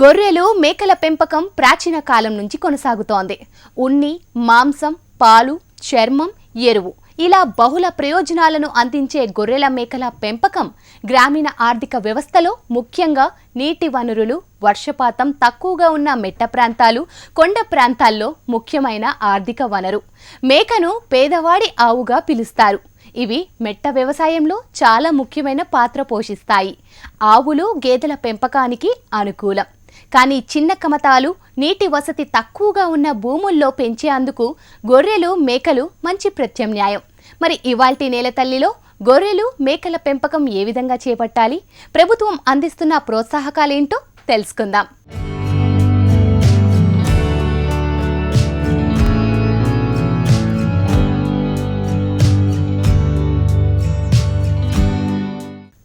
గొర్రెలు మేకల పెంపకం ప్రాచీన కాలం నుంచి కొనసాగుతోంది. ఉన్ని మాంసం పాలు చర్మం ఎరువు ఇలా బహుళ ప్రయోజనాలను అందించే గొర్రెల మేకల పెంపకం గ్రామీణ ఆర్థిక వ్యవస్థలో ముఖ్యంగా నీటి వనరులు వర్షపాతం తక్కువగా ఉన్న మెట్ట ప్రాంతాలు కొండ ప్రాంతాల్లో ముఖ్యమైన ఆర్థిక వనరు. మేకను పేదవాడి ఆవుగా పిలుస్తారు. ఇవి మెట్ట వ్యవసాయంలో చాలా ముఖ్యమైన పాత్ర పోషిస్తాయి. ఆవులు గేదెల పెంపకానికి అనుకూలం. కానీ చిన్న కమతాలు నీటి వసతి తక్కువగా ఉన్న భూముల్లో పెంచేందుకు గొర్రెలు మేకలు మంచి ప్రత్యామ్నాయం. మరి ఇవాల్టి నేల తల్లిలో గొర్రెలు మేకల పెంపకం ఏ విధంగా చేపట్టాలి? ప్రభుత్వం అందిస్తున్న ప్రోత్సాహకాలేంటో తెలుసుకుందాం.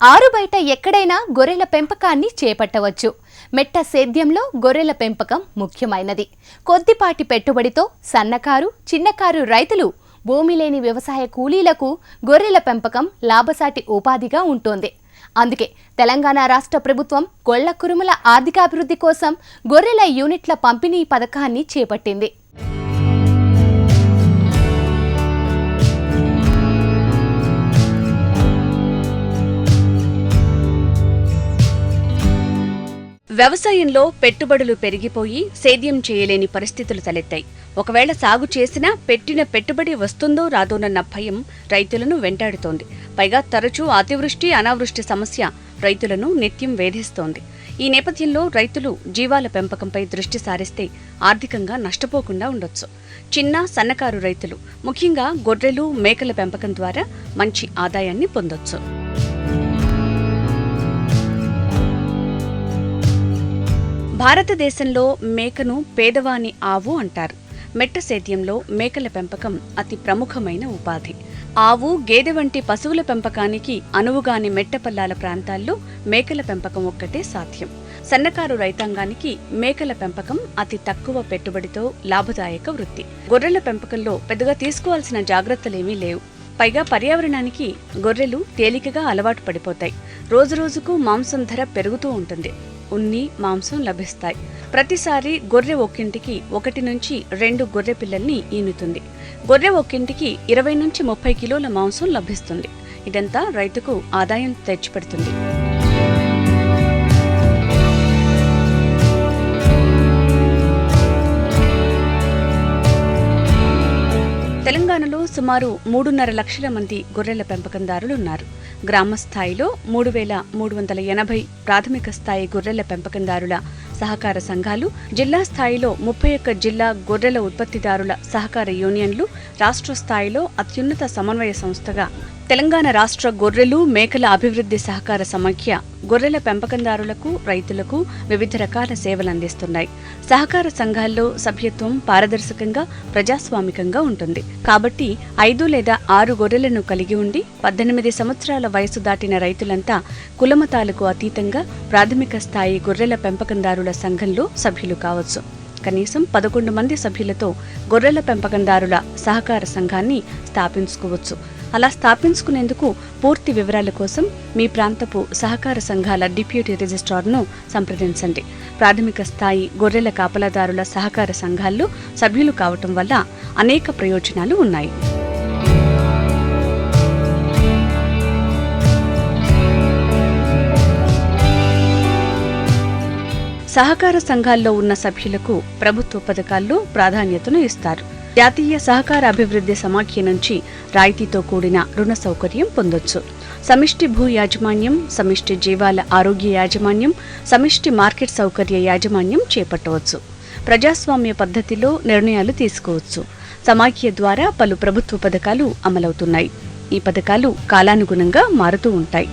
ఆరు బయట ఎక్కడైనా గొర్రెల పెంపకాన్ని చేపట్టవచ్చు. మెట్ట సేద్యంలో గొర్రెల పెంపకం ముఖ్యమైనది. కొద్దిపాటి పెట్టుబడితో సన్నకారు చిన్నకారు రైతులు భూమి లేని వ్యవసాయ కూలీలకు గొర్రెల పెంపకం లాభసాటి ఉపాధిగా ఉంటుంది. అందుకే తెలంగాణ రాష్ట్ర ప్రభుత్వం గొళ్ళ కురుమల ఆర్థికాభివృద్ధి కోసం గొర్రెల యూనిట్ల పంపిణీ పథకాన్ని చేపట్టింది. వ్యవసాయంలో పెట్టుబడులు పెరిగిపోయి సేద్యం చేయలేని పరిస్థితులు తలెత్తాయి. ఒకవేళ సాగు చేసినా పెట్టిన పెట్టుబడి వస్తుందో రాదోనన్న భయం రైతులను వెంటాడుతోంది. పైగా తరచూ అతివృష్టి అనావృష్టి సమస్య రైతులను నిత్యం వేధిస్తోంది. ఈ నేపథ్యంలో రైతులు జీవాల పెంపకంపై దృష్టి సారిస్తే ఆర్థికంగా నష్టపోకుండా ఉండొచ్చు. చిన్న సన్నకారు రైతులు ముఖ్యంగా గొర్రెలు మేకల పెంపకం ద్వారా మంచి ఆదాయాన్ని పొందొచ్చు. భారతదేశంలో మేకను పేదవాని ఆవు అంటారు. మెట్ట సేద్యంలో మేకల పెంపకం అతి ప్రముఖమైన ఉపాధి. ఆవు గేదె వంటి పశువుల పెంపకానికి అనువుగాని మెట్టపల్లాల ప్రాంతాల్లో మేకల పెంపకం ఒక్కటే సాధ్యం. సన్నకారు రైతాంగానికి మేకల పెంపకం అతి తక్కువ పెట్టుబడితో లాభదాయక వృత్తి. గొర్రెల పెంపకంలో పెద్దగా తీసుకోవాల్సిన జాగ్రత్తలేమీ లేవు. పైగా పర్యావరణానికి గొర్రెలు తేలికగా అలవాటు పడిపోతాయి. రోజురోజుకు మాంసం ధర పెరుగుతూ ఉంటుంది. ఉన్ని మాంసం లభిస్తాయి. ప్రతిసారి గొర్రె ఒక్కింటికి ఒకటి నుంచి రెండు గొర్రె పిల్లల్ని ఈనుతుంది. గొర్రె ఒక్కింటికి ఇరవై నుంచి ముప్పై కిలోల మాంసం లభిస్తుంది. ఇదంతా రైతుకు ఆదాయం తెచ్చిపెడుతుంది. తెలంగాణలో సుమారు మూడున్నర లక్షల మంది గొర్రెల పెంపకందారులు ఉన్నారు గ్రామ స్థాయిలో మూడు వేల మూడు వందల ఎనభై ప్రాథమిక స్థాయి గొర్రెల పెంపకందారుల సహకార సంఘాలు జిల్లా స్థాయిలో ముప్పై ఒక్క జిల్లా గొర్రెల ఉత్పత్తిదారుల సహకార యూనియన్లు రాష్ట్ర స్థాయిలో అత్యున్నత సమన్వయ సంస్థగా తెలంగాణ రాష్ట్ర గొర్రెలు మేకల అభివృద్ధి సహకార సమాఖ్య గొర్రెల పెంపకందారులకు రైతులకు వివిధ రకాల సేవలు అందిస్తున్నాయి. సహకార సంఘాల్లో సభ్యత్వం పారదర్శకంగా ప్రజాస్వామికంగా ఉంటుంది. కాబట్టి ఐదు లేదా ఆరు గొర్రెలను కలిగి ఉండి పద్దెనిమిది సంవత్సరాల వయసు దాటిన రైతులంతా కులమతాలకు అతీతంగా ప్రాథమిక స్థాయి గొర్రెల పెంపకందారుల సంఘంలో సభ్యులు కావచ్చు. కనీసం పదకొండు మంది సభ్యులతో గొర్రెల పెంపకందారుల సహకార సంఘాన్ని స్థాపించుకోవచ్చు. అలా స్థాపించుకునేందుకు పూర్తి వివరాల కోసం మీ ప్రాంతపు సహకార సంఘాల డిప్యూటీ రిజిస్ట్రార్ను సంప్రదించండి. ప్రాథమిక స్థాయి గొర్రెల కాపలాదారుల సహకార సంఘాల్లో సభ్యులు కావటం వల్ల అనేక ప్రయోజనాలు ఉన్నాయి. సహకార సంఘాల్లో ఉన్న సభ్యులకు ప్రభుత్వ పథకాల్లో ప్రాధాన్యతను ఇస్తారు. జాతీయ సహకార అభివృద్ధి సమాఖ్య నుంచి రాయితీతో కూడిన రుణ సౌకర్యం పొందొచ్చు. సమిష్టి భూ యాజమాన్యం సమిష్టి జీవాల ఆరోగ్య యాజమాన్యం సమిష్టి మార్కెట్ సౌకర్య యాజమాన్యం చేపట్టవచ్చు. ప్రజాస్వామ్య పద్ధతిలో నిర్ణయాలు తీసుకోవచ్చు. సమాఖ్య ద్వారా పలు ప్రభుత్వ పథకాలు అమలవుతున్నాయి. ఈ పథకాలు కాలానుగుణంగా మారుతూ ఉంటాయి.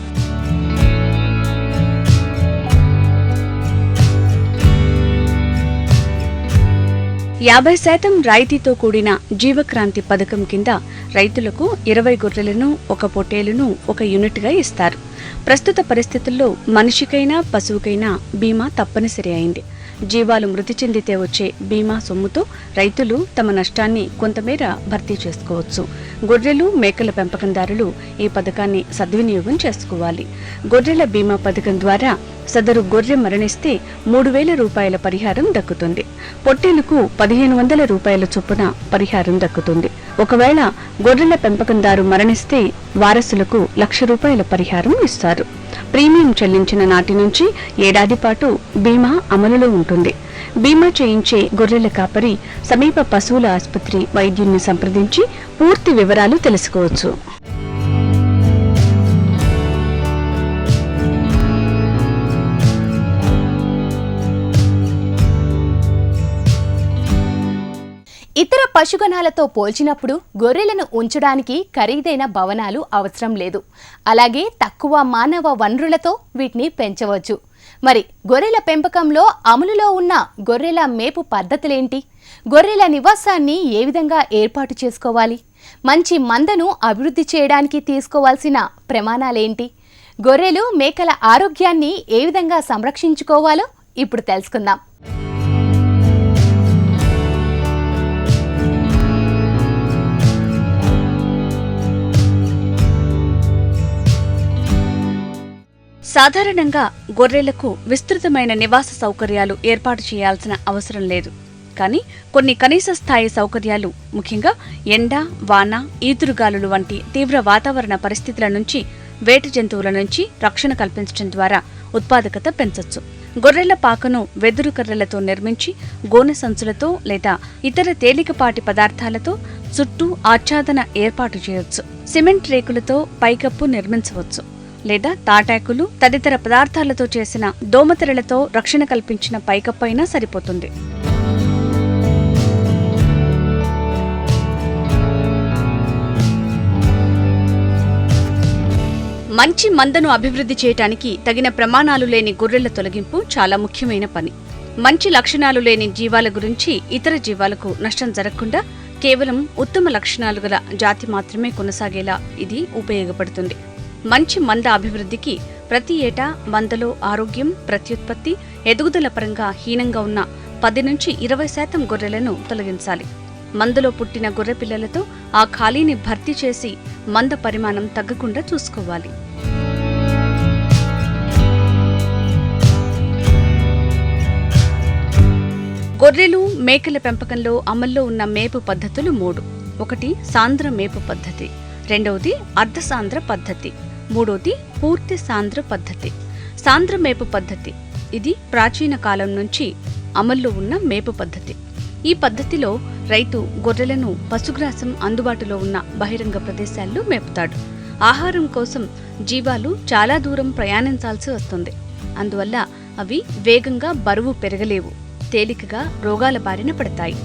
యాభై శాతం రాయితీతో కూడిన జీవక్రాంతి పథకం కింద రైతులకు ఇరవై గొర్రెలను ఒక పొట్టేలును ఒక యూనిట్గా ఇస్తారు. ప్రస్తుత పరిస్థితుల్లో మనిషికైనా పశువుకైనా బీమా తప్పనిసరి అయింది. జీవాలు మృతి చెందితే వచ్చే బీమా సొమ్ముతో రైతులు తమ నష్టాన్ని కొంతమేర భర్తీ చేసుకోవచ్చు. గొర్రెలు మేకల పెంపకందారులు ఈ పథకాన్ని సద్వినియోగం చేసుకోవాలి. గొర్రెల బీమా పథకం ద్వారా సదరు గొర్రె మరణిస్తే మూడు వేల రూపాయల పరిహారం దక్కుతుంది. పొట్టేలుకు పదిహేను వందల రూపాయల చొప్పున పరిహారం దక్కుతుంది. ఒకవేళ గొర్రెల పెంపకందారు మరణిస్తే వారసులకు లక్ష రూపాయల పరిహారం ఇస్తారు. ప్రీమియం చెల్లించిన నాటి నుంచి ఏడాది పాటు బీమా అమలులో ఉంటుంది. బీమా చేయించే గొర్రెల కాపరి సమీప పశువుల ఆసుపత్రి వైద్యున్ని సంప్రదించి పూర్తి వివరాలు తెలుసుకోవచ్చు. ఇతర పశుగణాలతో పోల్చినప్పుడు గొర్రెలను ఉంచడానికి ఖరీదైన భవనాలు అవసరం లేదు. అలాగే తక్కువ మానవ వనరులతో వీటిని పెంచవచ్చు. మరి గొర్రెల పెంపకంలో అమలులో ఉన్న గొర్రెల మేపు పద్ధతులేంటి? గొర్రెల నివాసాన్ని ఏ విధంగా ఏర్పాటు చేసుకోవాలి? మంచి మందను అభివృద్ధి చేయడానికి తీసుకోవాల్సిన ప్రమాణాలేంటి? గొర్రెలు మేకల ఆరోగ్యాన్ని ఏ విధంగా సంరక్షించుకోవాలో ఇప్పుడు తెలుసుకుందాం. సాధారణంగా గొర్రెలకు విస్తృతమైన నివాస సౌకర్యాలు ఏర్పాటు చేయాల్సిన అవసరం లేదు. కానీ కొన్ని కనీస స్థాయి సౌకర్యాలు ముఖ్యంగా ఎండ వాన ఈదురుగాలులు వంటి తీవ్ర వాతావరణ పరిస్థితుల నుంచి వేట జంతువుల నుంచి రక్షణ కల్పించడం ద్వారా ఉత్పాదకత పెంచొచ్చు. గొర్రెల పాకను వెదురు కర్రలతో నిర్మించి గోనె సంచులతో లేదా ఇతర తేలికపాటి పదార్థాలతో చుట్టూ ఆచ్ఛాదన ఏర్పాటు చేయవచ్చు సిమెంట్ రేకులతో పైకప్పు నిర్మించవచ్చు. లేదా తాటాకులు తదితర పదార్థాలతో చేసిన దోమతెరలతో రక్షణ కల్పించిన పైకప్పైనా సరిపోతుంది. మంచి మందను అభివృద్ధి చేయటానికి తగిన ప్రమాణాలు లేని గొర్రెల తొలగింపు చాలా ముఖ్యమైన పని. మంచి లక్షణాలు లేని జీవాల గురించి ఇతర జీవాలకు నష్టం జరగకుండా కేవలం ఉత్తమ లక్షణాలు గల జాతి మాత్రమే కొనసాగేలా ఇది ఉపయోగపడుతుంది. మంచి మంద అభివృద్ధికి ప్రతి ఏటా మందలో ఆరోగ్యం ప్రత్యుత్పత్తి ఎదుగుదల పరంగా హీనంగా ఉన్న పది నుంచి ఇరవై శాతం గొర్రెలను తొలగించాలి. మందలో పుట్టిన గొర్రె పిల్లలతో ఆ ఖాళీని భర్తీ చేసి మంద పరిమాణం తగ్గకుండా చూసుకోవాలి. గొర్రెలు మేకల పెంపకంలో అమల్లో ఉన్న మేపు పద్ధతులు మూడు. ఒకటి సాంద్ర మేపు పద్ధతి. రెండవది అర్ధసాంద్ర పద్ధతి. మూడవది పూర్తి సాంద్ర పద్ధతి. సాంద్ర మేపు పద్ధతి. ఇది ప్రాచీన కాలం నుంచి అమల్లో ఉన్న మేపు పద్ధతి. ఈ పద్ధతిలో రైతు గొర్రెలను పశుగ్రాసం అందుబాటులో ఉన్న బహిరంగ ప్రదేశాల్లో మేపుతాడు. ఆహారం కోసం జీవాలు చాలా దూరం ప్రయాణించాల్సి వస్తుంది. అందువల్ల అవి వేగంగా బరువు పెరగలేవు. తేలికగా రోగాల బారిన పడతాయి.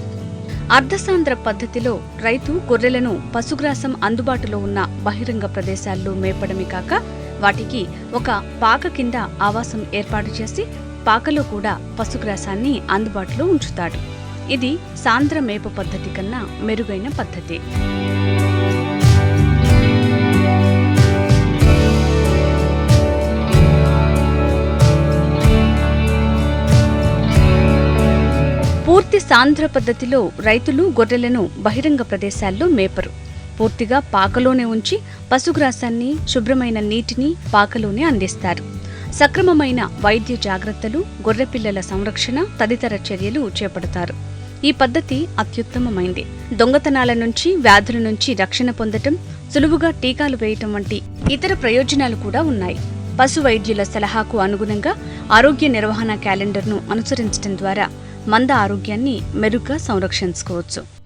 అర్ధసాంద్ర పద్ధతిలో రైతు గొర్రెలను పశుగ్రాసం అందుబాటులో ఉన్న బహిరంగ ప్రదేశాల్లో మేపడమే కాక వాటికి ఒక పాక కింద ఆవాసం ఏర్పాటు చేసి పాకలో కూడా పశుగ్రాసాన్ని అందుబాటులో ఉంచుతాడు. ఇది సాంద్ర మేప పద్ధతి కన్నా మెరుగైన పద్ధతి. సాంద్ర పద్ధతిలో రైతులు గొర్రెలను బహిరంగ ప్రదేశాల్లో మేపరు. పూర్తిగా పాకలోనే ఉంచి పశుగ్రాసాన్ని శుభ్రమైన నీటిని పాకలోనే అందిస్తారు. సక్రమమైన వైద్య జాగ్రత్తలు గొర్రెపిల్లల సంరక్షణ తదితర చర్యలు చేపడతారు. ఈ పద్ధతి అత్యుత్తమమైంది. దొంగతనాల నుంచి వ్యాధుల నుంచి రక్షణ పొందటం సులువుగా టీకాలు వేయటం వంటి ఇతర ప్రయోజనాలు కూడా ఉన్నాయి. పశు వైద్యుల సలహాకు అనుగుణంగా ఆరోగ్య నిర్వహణ క్యాలెండర్ను అనుసరించడం ద్వారా మంద ఆరోగ్యాన్ని మెరుగ్గా సంరక్షించుకోవచ్చు.